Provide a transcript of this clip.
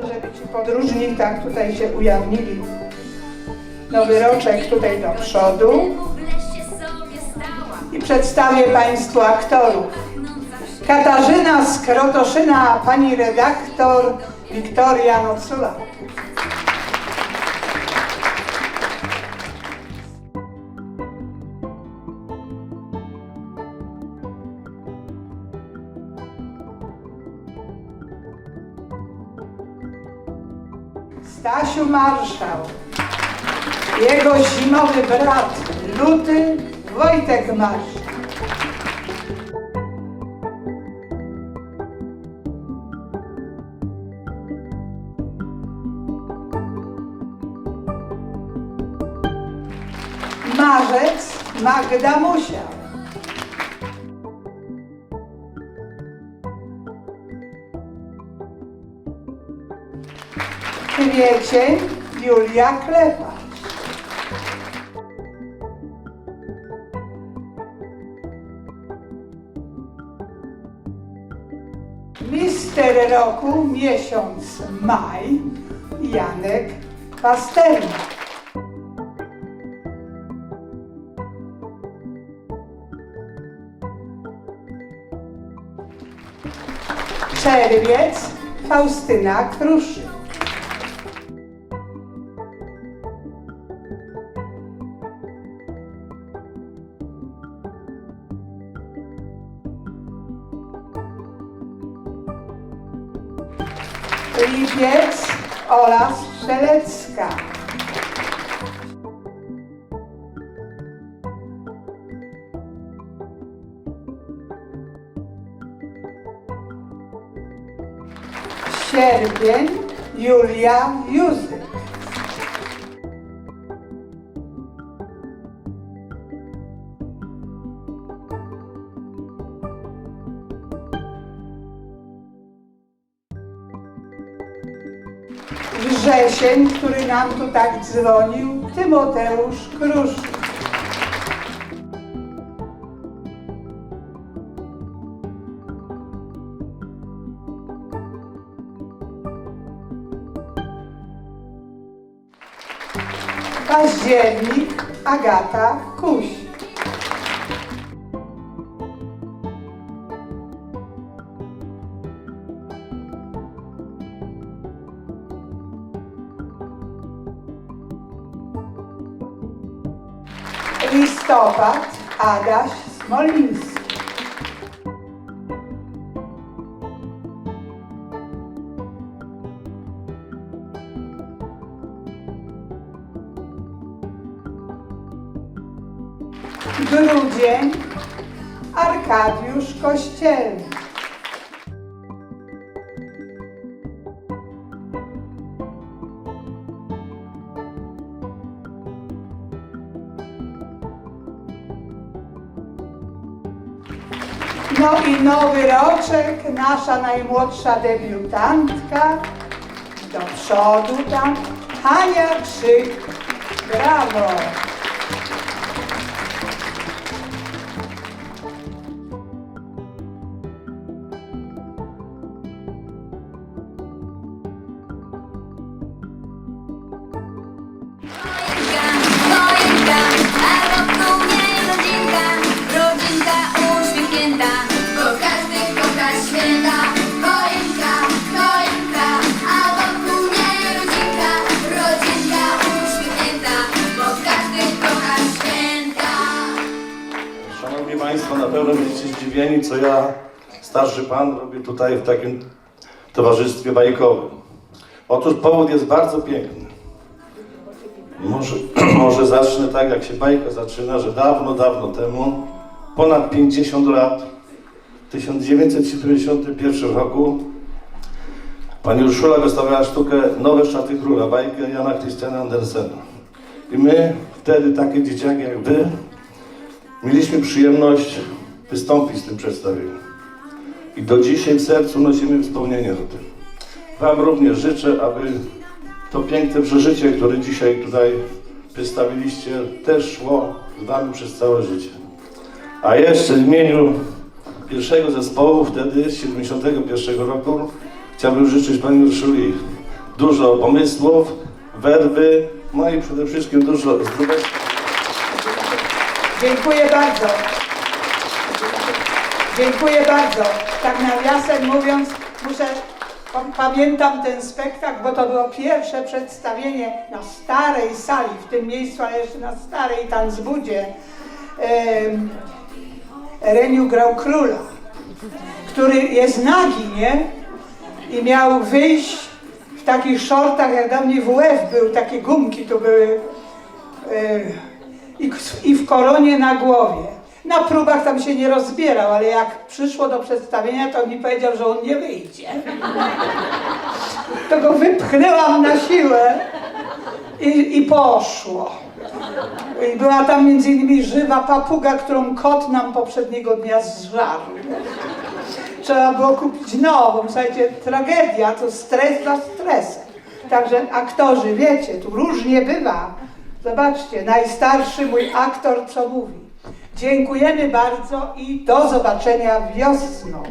Proszę, żeby ci podróżni tak tutaj się ujawnili. Nowy roczek tutaj do przodu. I przedstawię Państwu aktorów. Katarzyna z Krotoszyna, a pani redaktor Wiktoria Nocula. Stasiu Marszał. Jego zimowy brat, luty Wojtek Marszał. Marzec Magda Musiał. Kwiecień Julia Klepacz. Mister roku miesiąc maj Janek Pasternak. Czerwiec Faustyna Kruszyk. Lipiec Ola Strzelecka. Sierpień Julia Józyk. Wrzesień, który nam tu tak dzwonił, Tymoteusz Kruszczyk. Październik Agata Kuś. Listopad Adaś Smoliński. Grudzień Arkadiusz Kościelny. No i nowy roczek, nasza najmłodsza debiutantka. Do przodu tam. Hania Krzyk. Brawo! Pewno będziecie zdziwieni, co ja, starszy pan, robię tutaj w takim towarzystwie bajkowym. Otóż powód jest bardzo piękny. Może, może zacznę tak, jak się bajka zaczyna, że dawno, dawno temu, ponad 50 lat, w 1971 roku, pani Urszula wystawiała sztukę Nowe Szaty Króla, bajkę Jana Christiana Andersena. I my, wtedy takie dzieciaki jak wy, Mieliśmy przyjemność wystąpić z tym przedstawieniem. I do dzisiaj w sercu nosimy wspomnienie o tym. Wam również życzę, aby to piękne przeżycie, które dzisiaj tutaj przedstawiliście, też szło z Wami przez całe życie. A jeszcze w imieniu pierwszego zespołu, wtedy z 71 roku, chciałbym życzyć Pani Urszuli dużo pomysłów, werwy, no i przede wszystkim dużo zdrowego. Dziękuję bardzo. Dziękuję bardzo. Tak nawiasem mówiąc, muszę, pa- pamiętam ten spektakl, bo to było pierwsze przedstawienie na starej sali, w tym miejscu, ale jeszcze na starej Tanzbudzie. Reniu grał króla, który jest nagi, nie? I miał wyjść w takich shortach, jak do mnie WF był, takie gumki tu były. e, i w koronie na głowie. Na próbach tam się nie rozbierał, ale jak przyszło do przedstawienia, to mi powiedział, że on nie wyjdzie. To go wypchnęłam na siłę i, i poszło. I była tam między innymi żywa papuga, którą kot nam poprzedniego dnia zżarł. Trzeba było kupić nową. Słuchajcie, tragedia to stres za stresem. Także aktorzy, wiecie, tu różnie bywa. Zobaczcie, najstarszy mój aktor co mówi. Dziękujemy bardzo i do zobaczenia wiosną.